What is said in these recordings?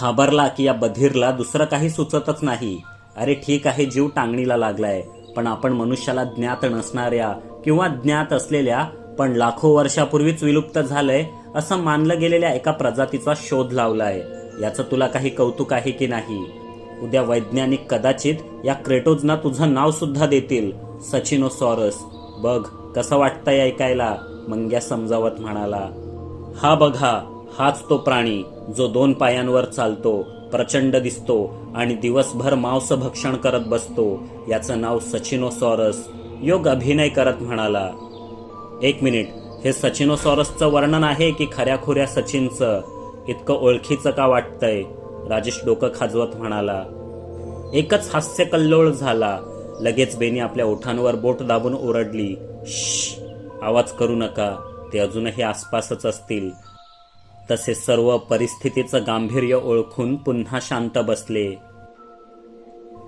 घाबरला की या बधीरला दुसरं काही सुचतच नाही. अरे ठीक आहे जीव टांगणीला लागलाय पण आपण मनुष्याला ज्ञात नसणाऱ्या किंवा ज्ञात असलेल्या पण लाखो वर्षापूर्वीच विलुप्त झालंय असं मानलं गेलेल्या एका प्रजातीचा शोध लावलाय. याचं तुला काही कौतुक आहे की नाही? उद्या वैज्ञानिक कदाचित या क्रेटोजना तुझं नाव सुद्धा देतील सचिनोसॉरस. बघ कसं वाटतंय ऐकायला मंग्या समजावत म्हणाला. हा बघा हाच तो प्राणी. जो दोन पायांवर चालतो प्रचंड दिसतो आणि दिवसभर मांस भक्षण करत बसतो याचं नाव सचिनोसॉरस. योग अभिनय करत म्हणाला एक मिनिट हे सचिनोसॉरसचं वर्णन आहे की खऱ्याखुऱ्या सचिनचं? इतकं ओळखीचं का वाटतंय? राजेश डोकं खाजवत म्हणाला एकच हास्य कल्लोळ झाला. लगेच बेनी आपल्या ओठांवर बोट दाबून ओरडली श आवाज करू नका ते अजूनही आसपासच असतील. तसे सर्व परिस्थितीचं गांभीर्य ओळखून पुन्हा शांत बसले.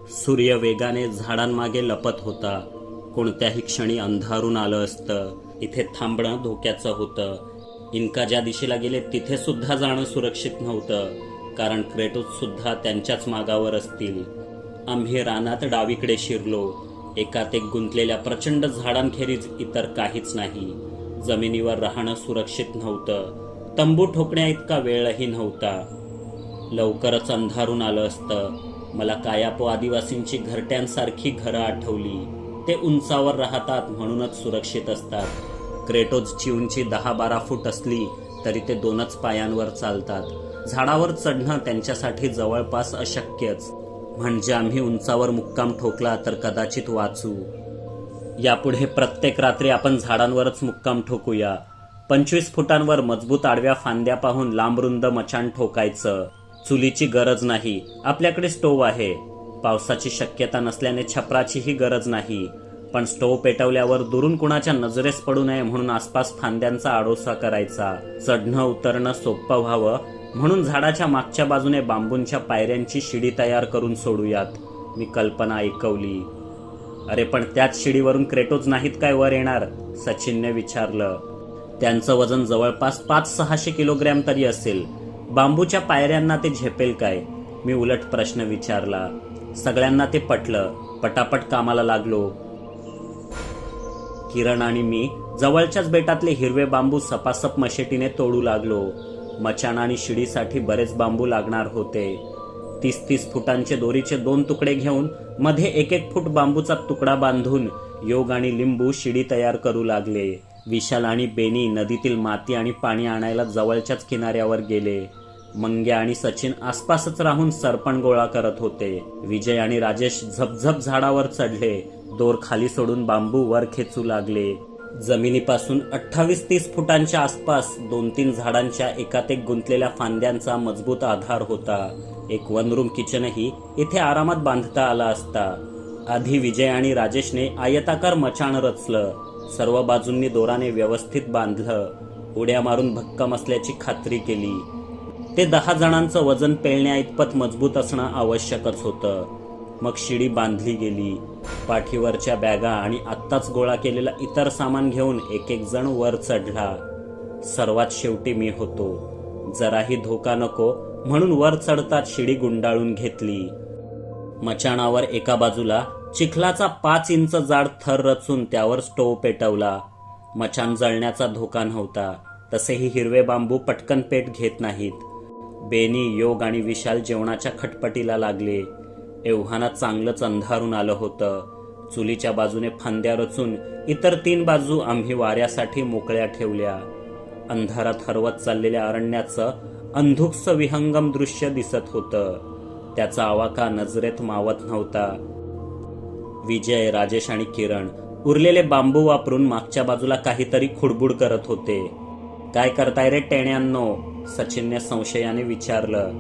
सूर्य वेगाने झाडांमागे लपत होता. कोणत्याही क्षणी अंधारून आलं असतं. इथे थांबणं धोक्याचं होतं. इन्का ज्या दिशेला गेले तिथे सुद्धा जाणं सुरक्षित नव्हतं. कारण क्रेटोस सुद्धा त्यांच्याच मागावर असतील. आम्ही रानात डावीकडे शिरलो. एकात एक गुंतलेल्या प्रचंड झाडांखेरीज इतर काहीच नाही. जमिनीवर राहणं सुरक्षित नव्हतं. तंबू ठोकण्या इतका वेळही नव्हता. लवकरच अंधारून आलं असतं. मला कायापो आदिवासींची घरट्यांसारखी घरं आठवली. ते उंचावर राहतात म्हणूनच सुरक्षित असतात. क्रेटोजची उंची दहा बारा फूट असली तरी ते दोनच पायांवर चालतात. झाडावर चढणं त्यांच्यासाठी जवळपास अशक्यच. म्हणजे आम्ही उंचावर मुक्काम ठोकला तर कदाचित वाचू. यापुढे प्रत्येक रात्री आपण झाडांवरच मुक्काम ठोकूया. पंचवीस फुटांवर मजबूत आडव्या फांद्या पाहून लांबरुंद मचाण ठोकायचं. चुलीची गरज नाही. आपल्याकडे स्टोव्ह आहे. पावसाची शक्यता नसल्याने छपराचीही गरज नाही. पण स्टोव्ह पेटवल्यावर दुरून कुणाच्या नजरेस पडू नये म्हणून आसपास फांद्यांचा आडोसा करायचा. चढणं उतरणं सोपं व्हावं म्हणून झाडाच्या मागच्या बाजूने बांबूंच्या पायऱ्यांची शिडी तयार करून सोडूयात. मी कल्पना ऐकवली. अरे पण त्याच शिडीवरून क्रेटोज नाहीत काय वर येणार? सचिनने विचारलं. त्यांचं वजन जवळपास पाच सहाशे किलोग्रॅम तरी असेल. बांबूच्या पायऱ्यांना ते झेपेल काय? मी उलट प्रश्न विचारला. सगळ्यांना ते पटलं. पटापट कामाला लागलो. किरण आणि मी जवळच्याच बेटातले हिरवे बांबू सपासप मशेटीने तोडू लागलो. मचाण आणि शिडीसाठी बरेच बांबू लागणार होते. तीस तीस फुटांचे दोरीचे दोन तुकडे घेऊन मध्ये एक एक फूट बांबूचा तुकडा बांधून योग आणि लिंबू शिडी तयार करू लागले. विशाल आणि बेनी नदीतील माती आणि पाणी आणायला जवळच्याच किनाऱ्यावर गेले. मंग्या आणि सचिन आसपासच राहून सरपण गोळा करत होते. विजय आणि राजेश झपझप झाडावर चढले. दोर खाली सोडून बांबू वर खेचू लागले. जमिनीपासून अठ्ठावीस तीस फुटांच्या आसपास दोन तीन झाडांच्या एकात एक गुंतलेल्या फांद्यांचा मजबूत आधार होता. एक वन रूम किचनही इथे आरामात बांधता आला असता. आधी विजय आणि राजेशने आयताकार मचाण रचलं. सर्व बाजूंनी दोराने व्यवस्थित बांधलं. उड्या मारून भक्कम असल्याची खात्री केली. ते दहा जणांचं वजन पेलण्या इतपत मजबूत असणं आवश्यकच होतं. मग शिडी बांधली गेली. पाठीवरच्या बॅगा आणि आत्ताच गोळा केलेलं इतर सामान घेऊन एक एक जण वर चढला. सर्वात शेवटी मी होतो. जराही धोका नको म्हणून वर चढताच शिडी गुंडाळून घेतली. मचाणावर एका बाजूला चिखलाचा पाच इंच जाड थर रचून त्यावर स्टोव पेटवला. मचाण जळण्याचा धोका नव्हता. तसेही हिरवे बांबू पटकन पेट घेत नाहीत. बेनी योग आणि विशाल जेवणाच्या खटपटीला लागले. एव्हाना चांगलंच अंधारून आलं होतं. चुलीच्या बाजूने फांद्या रचून इतर तीन बाजू आम्ही वाऱ्यासाठी मोकळ्या ठेवल्या. अंधारात हरवत चाललेल्या अरण्याचं अंधुकस विहंगम दृश्य दिसत होतं. त्याचा आवाका नजरेत मावत नव्हता. विजय राजेश आणि किरण उरलेले बांबू वापरून मागच्या बाजूला काहीतरी खुडबुड करत होते. काय करताय रे टेण्यांनो? सचिनने संशयाने विचारलं.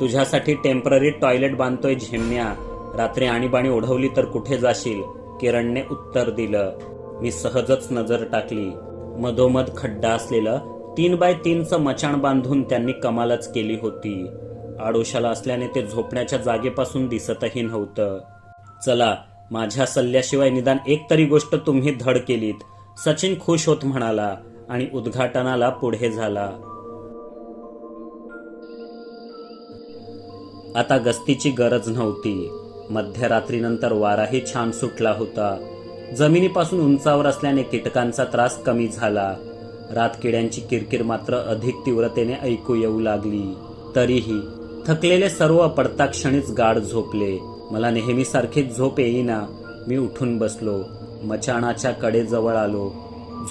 तुझ्यासाठी टेंपररी टॉयलेट बांधतोय झेमण्या रात्री आणीबाणी ओढवली तर कुठे जाशील? किरणने उत्तर दिलं. मी सहजच नजर टाकली. मधोमध खड्डा असलेलं तीन बाय तीनचं मचाण बांधून त्यांनी कमालच केली होती. आडोशाला असल्याने ते झोपण्याच्या जागेपासून दिसतही नव्हतं चला माझ्या सल्ल्याशिवाय निदान एक तरी गोष्ट तुम्ही धड केलीत. सचिन खुश होत म्हणाला आणि उद्घाटनाला पुढे झाला. आता गस्तीची गरज नव्हती. मध्यरात्रीनंतर वाराही छान सुटला होता. जमिनीपासून उंचावर असल्याने कीटकांचा त्रास कमी झाला. रातकिड्यांची किरकिर मात्र अधिक तीव्रतेने ऐकू येऊ लागली. तरीही थकलेले सर्व पडता क्षणीच गाढ झोपले. मला नेहमीसारखीच झोप येईना. मी उठून बसलो. मचाणाच्या कडेजवळ आलो.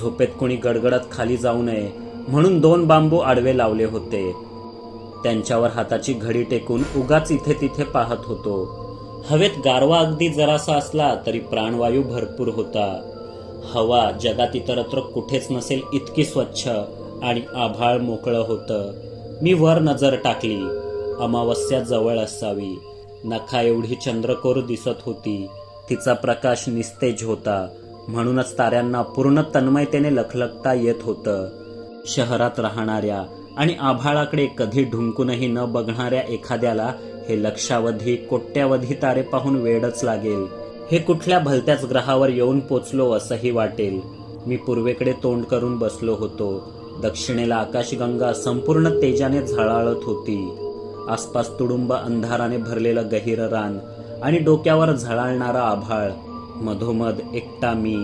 झोपेत कोणी गडगडत खाली जाऊ नये म्हणून दोन बांबू आडवे लावले होते. त्यांच्यावर हाताची घडी टेकून उगाच इथे तिथे पाहत होतो. हवेत गारवा अगदी जरासा असला तरी प्राणवायू भरपूर होता. हवा जगात इतरत्र कुठेच नसेल इतकी स्वच्छ आणि आभाळ मोकळं होतं. मी वर नजर टाकली. अमावस्या जवळ असावी. नखा एवढी चंद्रकोर दिसत होती. तिचा प्रकाश निस्तेज होता. म्हणूनच ताऱ्यांना पूर्ण तन्मयतेने लखलखता येत होतं. शहरात राहणाऱ्या आणि आभाळाकडे कधी ढुंकूनही न बघणाऱ्या एखाद्याला हे लक्षावधी कोट्यावधी तारे पाहून वेडच लागेल. हे कुठल्या भलत्याच ग्रहावर येऊन पोचलो असंही वाटेल. मी पूर्वेकडे तोंड करून बसलो होतो. दक्षिणेला आकाशगंगा संपूर्ण तेजाने झळाळत होती. आसपास तुडुंब अंधाराने भरलेलं गहिर रान आणि डोक्यावर झळाळणारा आभाळ. मधोमध एकटा मी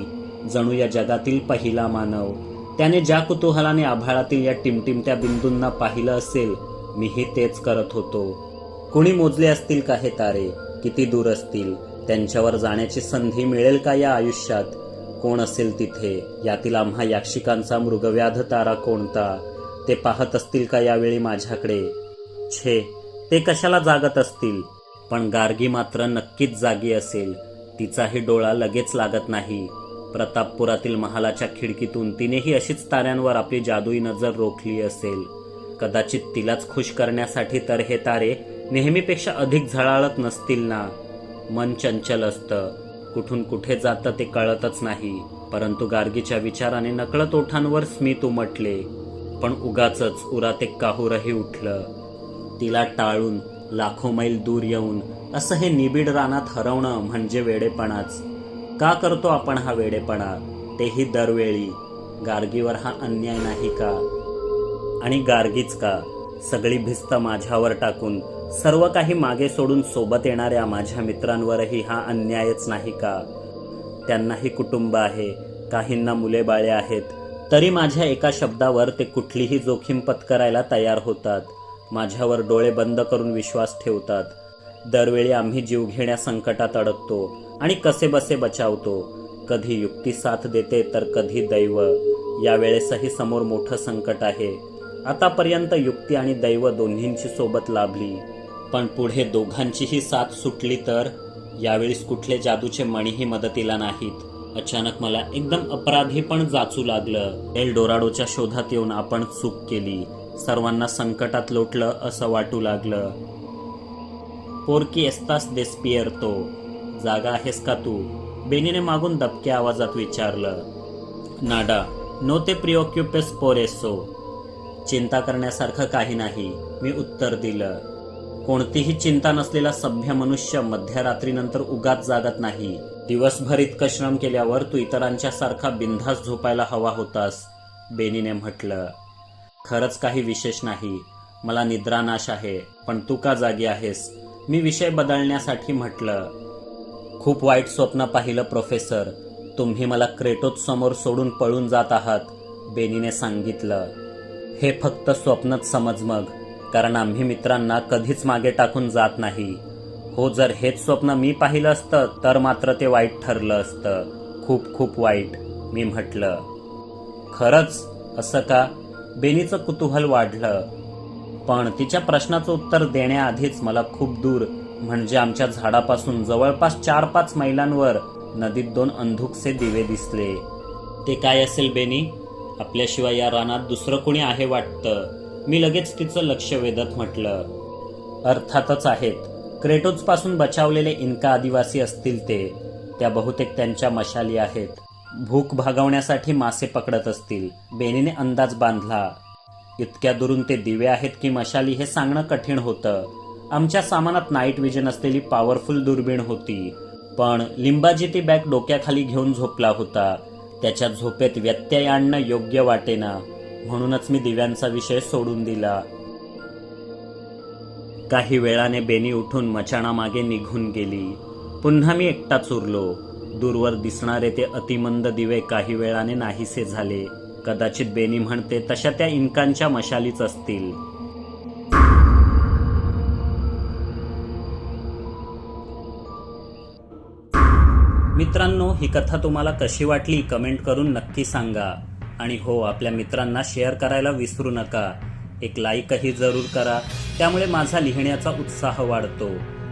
जणू या जगातील पहिला मानव. त्याने ज्या कुतूहलाने आभाळातील या टिमटिमत्या बिंदूंना पाहिलं असेल मीही तेच करत होतो. कुणी मोजले असतील का हे तारे? किती दूर असतील? त्यांच्यावर जाण्याची संधी मिळेल का या आयुष्यात? कोण असेल तिथे? यातील आम्हा याक्षिकांचा मृगव्याध तारा कोणता? ते पाहत असतील का यावेळी माझ्याकडे? छे. ते कशाला जागत असतील? पण गार्गी मात्र नक्कीच जागी असेल. तिचाही डोळा लगेच लागत नाही. प्रतापपुरातील महालाच्या खिडकीतून तिनेही अशीच ताऱ्यांवर आपली जादुई नजर रोखली असेल. कदाचित तिलाच खुश करण्यासाठी तर हे तारे नेहमीपेक्षा अधिक झळाळत नसतील ना? मन चंचल असतं. कुठून कुठे जातं ते कळतच नाही. परंतु गार्गीच्या विचाराने नकळत ओठांवर स्मित उमटले. पण उगाच उरात एक काहूरही उठलं. तिला टाळून लाखो मैल दूर येऊन असं हे निबिड रानात हरवणं म्हणजे वेडेपणाच. का करतो आपण हा वेडेपणा? तेही दरवेळी. गार्गीवर हा अन्याय नाही का? आणि गार्गीच का? सगळी भिस्त माझ्यावर टाकून सर्व काही मागे सोडून सोबत येणाऱ्या माझ्या मित्रांवरही हा अन्यायच नाही का? त्यांनाही कुटुंब आहे काहींना मुले बाळे आहेत तरी माझ्या एका शब्दावर ते कुठलीही जोखीम पत्करायला तयार होतात. माझ्यावर डोळे बंद करून विश्वास ठेवतात. दरवेळी आम्ही जीवघेण्या संकटात अडकतो आणि कसे बसे बचावतो. कधी युक्ती साथ देते तर कधी दैव. यावेळेसही समोर मोठं संकट आहे. आतापर्यंत युक्ती आणि दैव दोन्हींची सोबत लाभली. पण पुढे दोघांचीही साथ सुटली तर? यावेळेस कुठले जादूचे मणीही मदतीला नाहीत. अचानक मला एकदम अपराधी पण जाचू लागलं. एल डोराडोच्या शोधात येऊन आपण चूक केली. सर्वांना संकटात लोटलं असं वाटू लागलं. पोरकी एस्तास देस्पियरतो जागा आहेस का तू? बेनीने मागून दबक्या आवाजात विचारलं. नाडा नो ते प्रिओक्युपेस पोरेसो चिंता करण्यासारखं काही नाही मी उत्तर दिलं. कोणतीही चिंता नसलेला सभ्य मनुष्य मध्यरात्रीनंतर उगाच जागत नाही. दिवसभर इतकं श्रम केल्यावर तू इतरांच्या सारखा बिनधास झोपायला हवा होतास बेनीने म्हटलं. खरंच काही विशेष नाही. मला निद्रानाश आहे पण तू का जागी आहेस? मी विषय बदलण्यासाठी म्हटलं. खूप वाईट स्वप्न पाहिलं प्रोफेसर. तुम्ही मला क्रेटोत समोर सोडून पळून जात आहात बेनीने सांगितलं. हे फक्त स्वप्नच समज मग कारण आम्ही मित्रांना कधीच मागे टाकून जात नाही. हो जर हेच स्वप्न मी पाहिलं असतं तर मात्र ते वाईट ठरलं असतं. खूप खूप वाईट मी म्हटलं. खरंच? असं का? बेनीचं कुतूहल वाढलं. पण तिच्या प्रश्नाचं उत्तर देण्याआधीच मला खूप दूर म्हणजे आमच्या झाडापासून जवळपास चार पाच मैलांवर नदीत दोन अंधुकसे दिवे दिसले. ते काय असेल बेनी? आपल्याशिवाय या रानात दुसरं कोणी आहे वाटतं? मी लगेच तिचं लक्ष वेधत म्हटलं. अर्थातच आहेत. क्रेटोजपासून बचावलेले इन्का आदिवासी असतील ते. त्या बहुतेक त्यांच्या मशाली आहेत. भूक भागवण्यासाठी मासे पकडत असतील. बेनीने अंदाज बांधला. इतक्या दुरून ते दिवे आहेत की मशाली हे सांगणं कठीण होतं. आमच्या सामानात नाईट विजन असलेली पॉवरफुल दुर्बीण होती. पण लिंबाजी ती बॅग डोक्याखाली घेऊन झोपला होता. त्याच्या झोपेत व्यत्यय आणणं योग्य वाटेना. म्हणूनच मी दिव्यांचा विषय सोडून दिला. काही वेळाने बेनी उठून मचाणामागे निघून गेली. पुन्हा मी एकटाच उरलो दूरवर दिसणारे ते अतिमंद दिवे काही वेळाने नाहीसे झाले. कदाचित बेनी म्हणते तशा त्या इंकांच्या मशालीच असतील. मित्रांनो ही कथा तुम्हाला कशी वाटली कमेंट करून नक्की सांगा. आणि हो आपल्या मित्रांना शेअर करायला विसरू नका. एक लाईकही जरूर करा. त्यामुळे माझा लिहिण्याचा उत्साह वाढतो.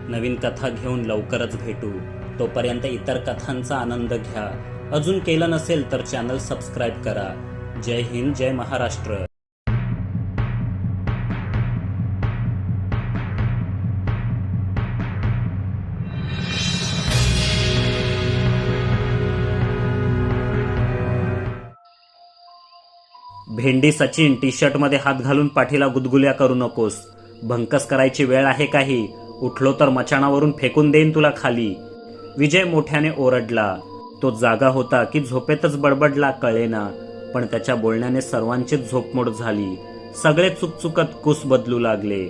नवीन कथा घेऊन लवकरच भेटू. तोपर्यंत इतर कथांचा आनंद घ्या. अजून केलं नसेल तर चॅनल सबस्क्राईब करा. जय हिंद जय महाराष्ट्र. भेंडी सचिन टी शर्टमध्ये हात घालून पाठीला गुदगुल्या करू नकोस. भंकस करायची वेळ आहे काही. उठलो तर मचाणावरून फेकून देईन तुला खाली. विजय मोठ्याने ओरडला. तो जागा होता की झोपेतच बडबडला कळेना पण त्याच्या बोलण्याने सर्वांचीच झोपमोड झाली. सगळे चुकचुकत कुस बदलू लागले.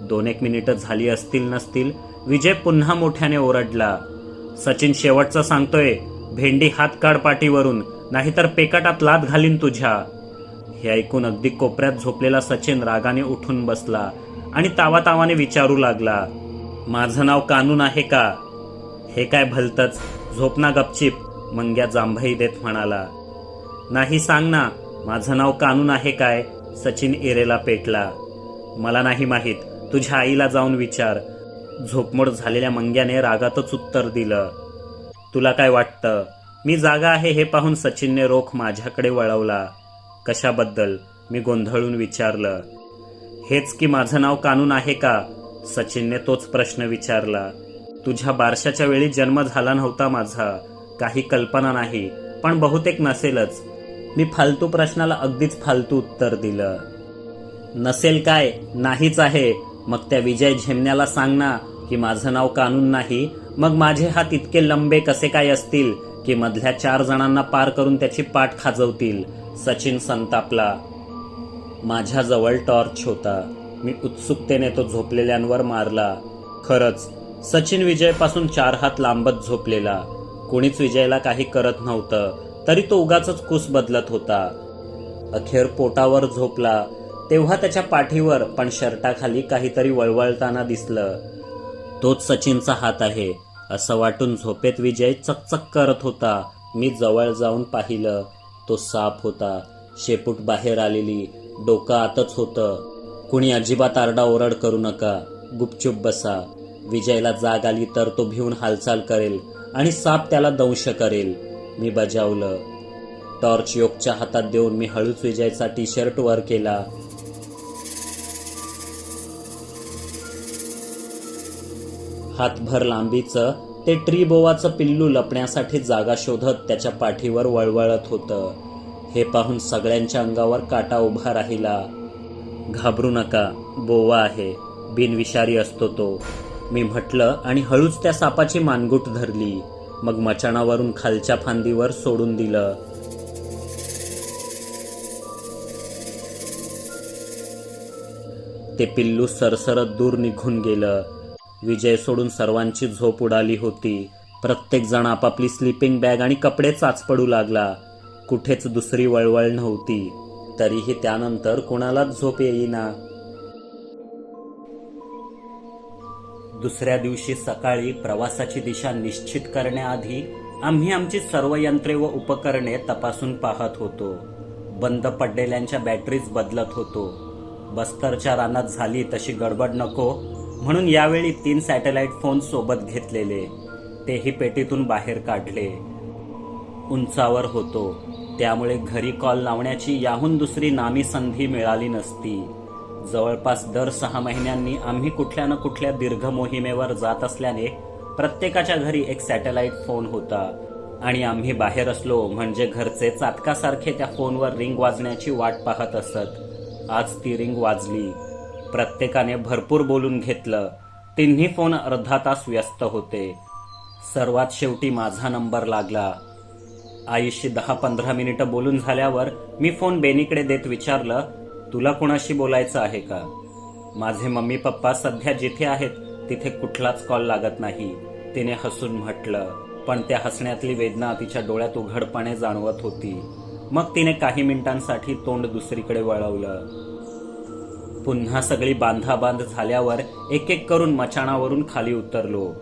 दोन एक मिनिटं झाली असतील नसतील विजय पुन्हा मोठ्याने ओरडला. सचिन शेवटचं सांगतोय भेंडी हात काढ पाठीवरून नाहीतर पेकाटात लात घालीन तुझ्या. हे ऐकून अगदी कोपऱ्यात झोपलेला सचिन रागाने उठून बसला आणि तावातावाने विचारू लागला माझं नाव कानून आहे का? हे काय भलतच झोपना गपचिप मंग्या जांभई देत म्हणाला. नाही सांग ना माझं नाव कानून आहे काय? सचिन इरेला पेटला. मला नाही माहीत तुझ्या आईला जाऊन विचार. झोपमोड झालेल्या मंग्याने रागातच उत्तर दिलं. तुला काय वाटतं? मी जागा आहे हे पाहून सचिनने रोख माझ्याकडे वळवला. कशाबद्दल? मी गोंधळून विचारलं. हेच की माझं नाव कानून आहे का? सचिनने तोच प्रश्न विचारला. तुझ्या बारशाच्या वेळी जन्म झाला नव्हता माझा. काही कल्पना नाही पण बहुतेक नसेलच. मी फालतू प्रश्नाला अगदीच फालतू उत्तर दिलं. नसेल काय नाहीच आहे. मग त्या विजय झेमण्याला सांग ना की माझं नाव कानून नाही. मग माझे हात इतके लंबे कसे काय असतील की मधल्या चार जणांना पार करून त्याची पाठ खाजवतील. सचिन संतापला. माझ्याजवळ टॉर्च होता. मी उत्सुकतेने तो झोपलेल्यांवर मारला. खरंच सचिन विजयपासून चार हात लांबत झोपलेला. कोणीच विजयला काही करत नव्हतं तरी तो उगाच कुस बदलत होता. अखेर पोटावर झोपला. तेव्हा त्याच्या पाठीवर पण शर्टाखाली काहीतरी वळवळताना दिसलं. तोच सचिनचा हात आहे असं वाटून झोपेत विजय चकचक करत होता. मी जवळ जाऊन पाहिलं. तो साप होता. शेपूट बाहेर आलेली. डोकं आतच होतं. कुणी अजिबात आरडाओरड करू नका. गुपचूप बसा. विजयला जाग आली तर तो भिवून हालचाल करेल आणि साप त्याला दंश करेल. मी बजावलं. टॉर्च योगच्या हातात देऊन मी हळूच विजयचा टी शर्ट वर केला. हातभर लांबीचं ते ट्री बोवाचं पिल्लू लपण्यासाठी जागा शोधत त्याच्या पाठीवर वळवळत होतं. हे पाहून सगळ्यांच्या अंगावर काटा उभा राहिला. घाबरू नका बोवा आहे. बिनविषारी असतो तो. मी म्हटलं आणि हळूच त्या सापाची मानगूट धरली. मग मचाणावरून खालच्या फांदीवर सोडून दिलं. ते पिल्लू सरसरत दूर निघून गेलं. विजय सोडून सर्वांची झोप उडाली होती. प्रत्येक जण आपापली स्लीपिंग बॅग आणि कपडे चाच पडू लागला. कुठेच दुसरी वळवळ नव्हती. तरीही त्यानंतर कोणालाच झोप येईना. दुसऱ्या दिवशी सकाळी प्रवासाची दिशा निश्चित करण्याआधी आम्ही आमची सर्व यंत्रे व उपकरणे तपासून पाहत होतो. बंद पडलेल्यांच्या बॅटरीज बदलत होतो. बस्तरच्या रानात झाली तशी गडबड नको म्हणून यावेळी तीन सॅटेलाइट फोन सोबत घेतलेले. तेही पेटीतून बाहेर काढले. उंचावर होतो. त्यामुळे घरी कॉल लावण्याची याहून दुसरी नामी संधी मिळाली नसती. जवळपास दर सहा महिन्यांनी आम्ही कुठल्या ना कुठल्या दीर्घ मोहिमेवर जात असल्याने प्रत्येकाच्या घरी एक सॅटेलाइट फोन होता. आणि आम्ही बाहेर असलो म्हणजे घरचे चातकासारखे त्या फोनवर रिंग वाजण्याची वाट पाहत असत. आज ती रिंग वाजली. प्रत्येकाने भरपूर बोलून घेतलं. तिन्ही फोन अर्धा तास व्यस्त होते. सर्वात शेवटी माझा नंबर लागला. आईशी दहा पंधरा मिनिटं बोलून झाल्यावर मी फोन बेनीकडे देत विचारलं तुला कोणाशी बोलायचं आहे का? माझे मम्मी पप्पा सध्या जिथे आहेत तिथे कुठलाच कॉल लागत नाही. तिने हसून म्हटलं पण त्या हसण्यातली वेदना तिच्या डोळ्यात उघडपणे जाणवत होती. मग तिने काही मिनिटांसाठी तोंड दुसरीकडे वळवलं. पुन्हा सगळी बांधाबांध झाल्यावर एक एक करून मचाणावरून खाली उतरलो.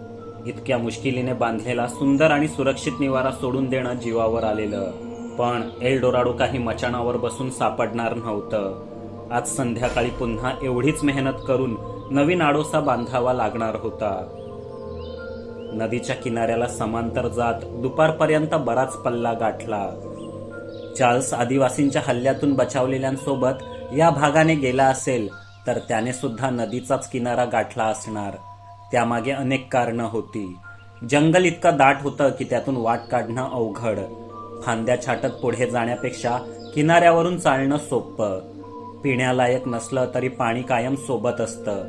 इतक्या मुश्किलीने बांधलेला सुंदर आणि सुरक्षित निवारा सोडून देणं जीवावर आलेलं. पण एल डोराडो काही मचाणावर बसून सापडणार नव्हतं. आज संध्याकाळी पुन्हा एवढीच मेहनत करून नवीन आडोसा बांधावा लागणार होता. नदीच्या किनाऱ्याला समांतर जात दुपारपर्यंत बराच पल्ला गाठला. चार्ल्स आदिवासींच्या हल्ल्यातून बचावलेल्यांसोबत या भागाने गेला असेल तर त्याने सुद्धा नदीचाच किनारा गाठला असणार. त्यामागे अनेक कारणं होती. जंगल इतकं दाट होतं की त्यातून वाट काढणं अवघड. फांद्या छाटत पुढे जाण्यापेक्षा किनाऱ्यावरून चालणं सोपं. पिण्यालायक नसलं तरी पाणी कायम सोबत असतं.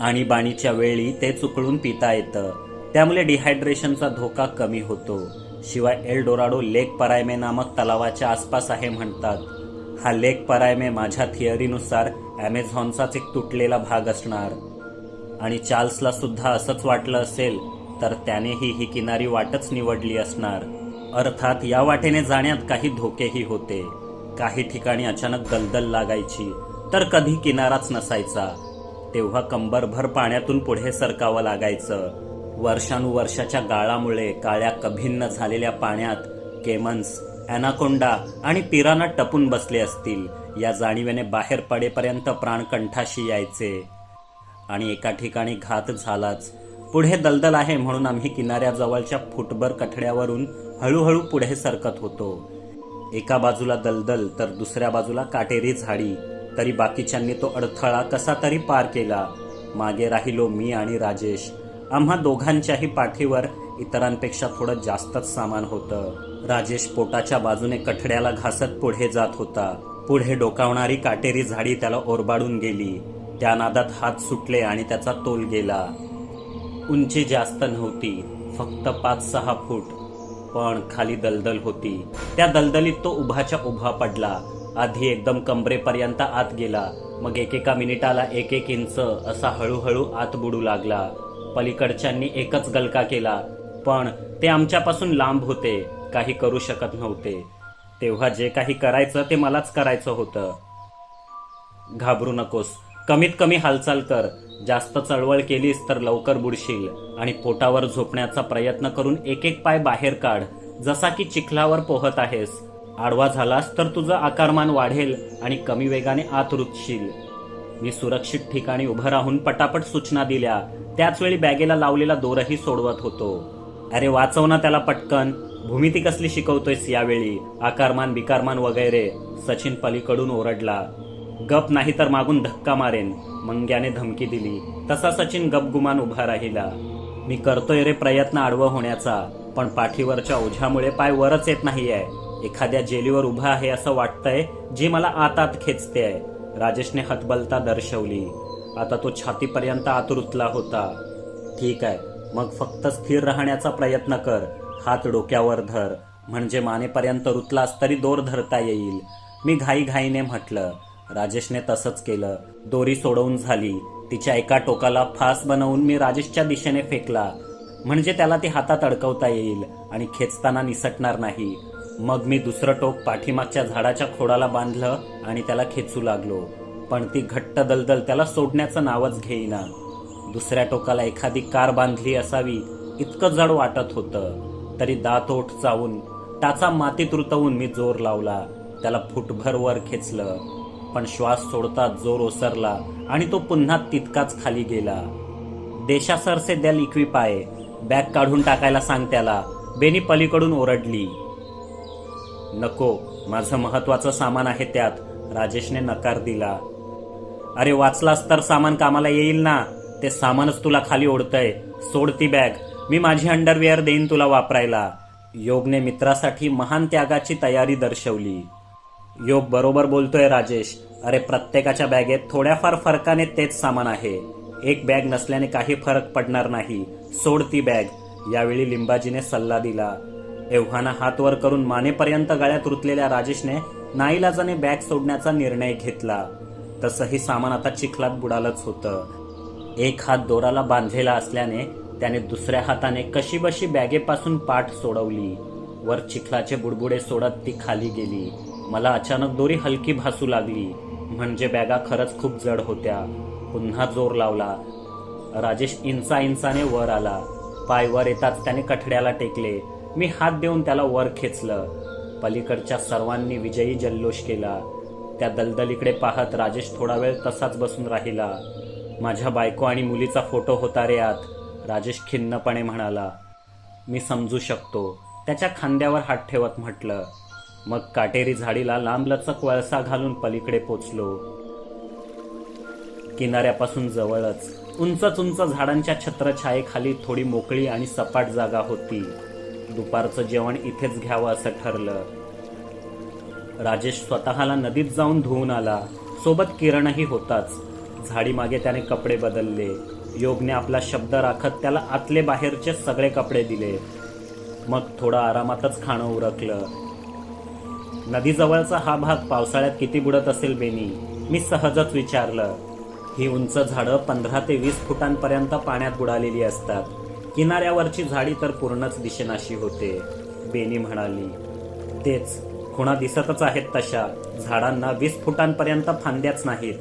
आणीबाणीच्या वेळी ते चुकळून पिता येतं. त्यामुळे डिहायड्रेशनचा धोका कमी होतो. शिवाय एल डोराडो लेक परायमे नामक तलावाच्या आसपास आहे म्हणतात. हा लेक परायमे माझ्या थिअरीनुसार ॲमेझॉनचाच एक तुटलेला भाग असणार. आणि चार्ल्सला सुद्धा असंच वाटलं असेल तर त्यानेही ही किनारी वाटच निवडली असणार. अर्थात या वाटेने जाण्यात काही धोकेही होते. काही ठिकाणी अचानक दलदल लागायची तर कधी किनाराच नसायचा. तेव्हा कंबरभर पाण्यातून पुढे सरकावं लागायचं. वर्षानुवर्षाच्या गाळामुळे काळ्या कभिन्न झालेल्या पाण्यात केमन्स अॅनाकोंडा आणि पिराना टपून बसले असतील या जाणीवेने बाहेर पडेपर्यंत प्राण कंठाशी यायचे. आणि एका ठिकाणी घात झालाच. पुढे दलदल आहे म्हणून आम्ही किनाऱ्याजवळच्या फुटभर कठड्यावरून हळूहळू पुढे सरकत होतो. एका बाजूला दलदल तर दुसऱ्या बाजूला काटेरी झाडी. तरी बाकीच्यांनी तो अडथळा कसा तरी पार केला. मागे राहिलो मी आणि राजेश. आम्हा दोघांच्याही पाठीवर इतरांपेक्षा थोडं जास्तच सामान होतं. राजेश पोटाच्या बाजूने कठड्याला घासत पुढे जात होता. पुढे डोकावणारी काटेरी झाडी त्याला ओरबाडून गेली. त्या नादात हात सुटले आणि त्याचा तोल गेला. उंची जास्त नव्हती. फक्त पाच सहा फूट. पण खाली दलदल होती. त्या दलदलीत तो उभाच्या उभा पडला. आधी एकदम कंबरेपर्यंत आत गेला. मग एकेका मिनिटाला एक एक इंच असा हळूहळू आत बुडू लागला. पलीकडच्यांनी एकच गलका केला. पण ते आमच्यापासून लांब होते. काही करू शकत नव्हते. तेव्हा जे काही करायचं ते मलाच करायचं होतं. घाबरू नकोस. कमीत कमी हालचाल कर. जास्त चळवळ केलीस तर लवकर बुडशील आणि पोटावर झोपण्याचा प्रयत्न करून एक एक पाय बाहेर काढ. जसा की चिखलावर पोहत आहेस. आडवा झालास तर तुझं आकारमान वाढेल आणि कमी वेगाने आत रुतशील. मी सुरक्षित ठिकाणी उभं राहून पटापट सूचना दिल्या. त्याच वेळी बॅगेला लावलेला दोरही सोडवत होतो. अरे वाचव ना त्याला पटकन. भूमिती कसली शिकवतोयस यावेळी? आकारमान बिकारमान वगैरे. सचिन पलीकडून ओरडला. गप नाही तर मागून धक्का मारेन. मंग्याने धमकी दिली. तसा सचिन गपगुमान उभा राहिला. मी करतोय रे प्रयत्न आडवं होण्याचा पण पाठीवरच्या ओझ्यामुळे पाय वरच येत नाहीये. एखाद्या जेलीवर उभा आहे असं वाटतंय जी मला आतात आत खेचते. आहे राजेशने हतबलता दर्शवली. आता तो छातीपर्यंत आत रुतला होता. ठीक आहे मग फक्त स्थिर राहण्याचा प्रयत्न कर. हात डोक्यावर धर. म्हणजे मानेपर्यंत रुतलास तरी दोर धरता येईल. मी घाईघाईने म्हटलं. राजेशने तसंच केलं. दोरी सोडवून झाली. तिच्या एका टोकाला फास बनवून मी राजेशच्या दिशेने फेकला. म्हणजे त्याला ती हातात अडकवता येईल आणि खेचताना निसटणार नाही. मग मी दुसरं टोक पाठीमागच्या झाडाच्या खोडाला बांधलं आणि त्याला खेचू लागलो. पण ती घट्ट दलदल त्याला सोडण्याचं नावच घेईना. दुसऱ्या टोकाला एखादी कार बांधली असावी इतकं जड वाटत होतं. तरी दात ओठ चावून टाचा मातीत रुतवून मी जोर लावला. त्याला फुटभर वर खेचलं. पण श्वास सोडता जोर ओसरला आणि तो पुन्हा तितकाच खाली गेला. देशा सरसे द्याल लिक्वी पाय बॅग काढून टाकायला सांग त्याला. बेनी पलीकडून ओरडली. नको माझं महत्वाचं सामान आहे त्यात. राजेशने नकार दिला. अरे वाचलास तर सामान कामाला येईल ना? ते सामानच तुला खाली ओढतंय. सोड ती बॅग. मी माझी अंडरवेअर देईन तुला वापरायला. योगने मित्रासाठी महान त्यागाची तयारी दर्शवली. योग बरोबर बोलतोय राजेश. अरे प्रत्येकाच्या बॅगेत थोड्याफार फरकाने तेच सामान आहे. एक बॅग नसल्याने काही फरक पडणार नाही. सोड ती बॅग. यावेळी लिंबाजीने सल्ला दिला. एव्हाना हात वर करून मानेपर्यंत गळ्यात रुतलेल्या राजेशने नाईलाजाने बॅग सोडण्याचा निर्णय घेतला. तसंही सामान आता चिखलात बुडालच होतं. एक हात दोराला बांधलेला असल्याने त्याने दुसऱ्या हाताने कशीबशी बॅगेपासून पाठ सोडवली. वर चिखलाचे बुडबुडे सोडत ती खाली गेली. मला अचानक दोरी हलकी भासू लागली. म्हणजे बॅगा खरंच खूप जड होत्या. पुन्हा जोर लावला. राजेश इंचा इंचाने वर आला. पाय वर येताच त्याने कठड्याला टेकले. मी हात देऊन त्याला वर खेचलं. पलीकडच्या सर्वांनी विजयी जल्लोष केला. त्या दलदलीकडे पाहत राजेश थोडा वेळ तसाच बसून राहिला. माझ्या बायको आणि मुलीचा फोटो होता रे आत राजेश खिन्नपणे म्हणाला. मी समजू शकतो. त्याच्या खांद्यावर हात ठेवत म्हटलं. मग काटेरी झाडीला लांबलचक वळसा घालून पलीकडे पोचलो. किनाऱ्यापासून जवळच उंचच उंच झाडांच्या छत्रछायेखाली थोडी मोकळी आणि सपाट जागा होती. दुपारचं जेवण इथेच घ्यावं असं ठरलं. राजेश स्वतःला नदीत जाऊन धुवून आला. सोबत किरणही होताच. झाडी मागे त्याने कपडे बदलले. योगने आपला शब्द राखत त्याला आतले बाहेरचे सगळे कपडे दिले. मग थोडं आरामातच खाणं उरकलं. नदीजवळचा हा भाग पावसाळ्यात किती बुडत असेल बेनी? मी सहजच विचारलं. ही उंच झाडं पंधरा ते वीस फुटांपर्यंत पाण्यात बुडालेली असतात. किनाऱ्यावरची झाडी तर पूर्णच दिशेनाशी होते बेनी म्हणाली. तेच खुणा दिसतच आहेत तशा. झाडांना वीस फुटांपर्यंत फांद्याच नाहीत.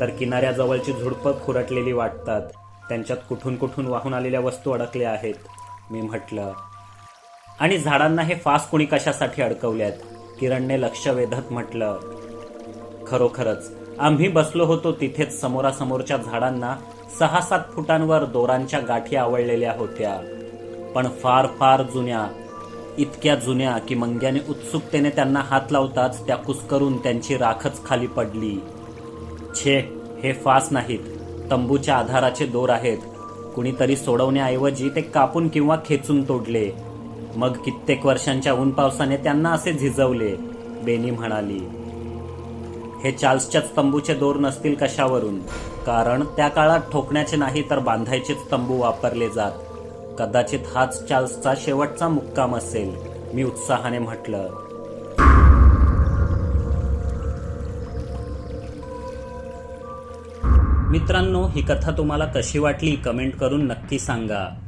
तर किनाऱ्याजवळची झुडपं खुरटलेली वाटतात. त्यांच्यात कुठून कुठून वाहून आलेल्या वस्तू अडकल्या आहेत मी म्हटलं. आणि झाडांना हे फास कुणी कशासाठी अडकवल्यात? किरणने लक्ष वेधत म्हटलं खरोखरच आम्ही बसलो होतो तिथेच समोरासमोरच्या झाडांना सहा सात फुटांवर दोरांच्या गाठी आवळलेल्या होत्या. पण फार फार जुन्या इतक्या जुन्या की मंग्याने उत्सुकतेने त्यांना हात लावताच त्या कुस्करून त्यांची राखच खाली पडली. छे हे फास नाहीत. तंबूच्या आधाराचे दोर आहेत. कुणीतरी सोडवण्याऐवजी ते कापून किंवा खेचून तोडले. मग कित्येक वर्षांच्या ऊन पावसाने त्यांना असे झिजवले. बेनी म्हणाली हे चार्ल्सच्याच तंबूचे दोर नसतील कशावरून? कारण त्या काळात ठोकण्याचे नाही तर बांधायचेच तंबू वापरले जात. कदाचित हाच चार्ल्सचा शेवटचा मुक्काम असेल मी उत्साहाने म्हटलं. मित्रांनो ही कथा तुम्हाला कशी वाटली कमेंट करून नक्की सांगा.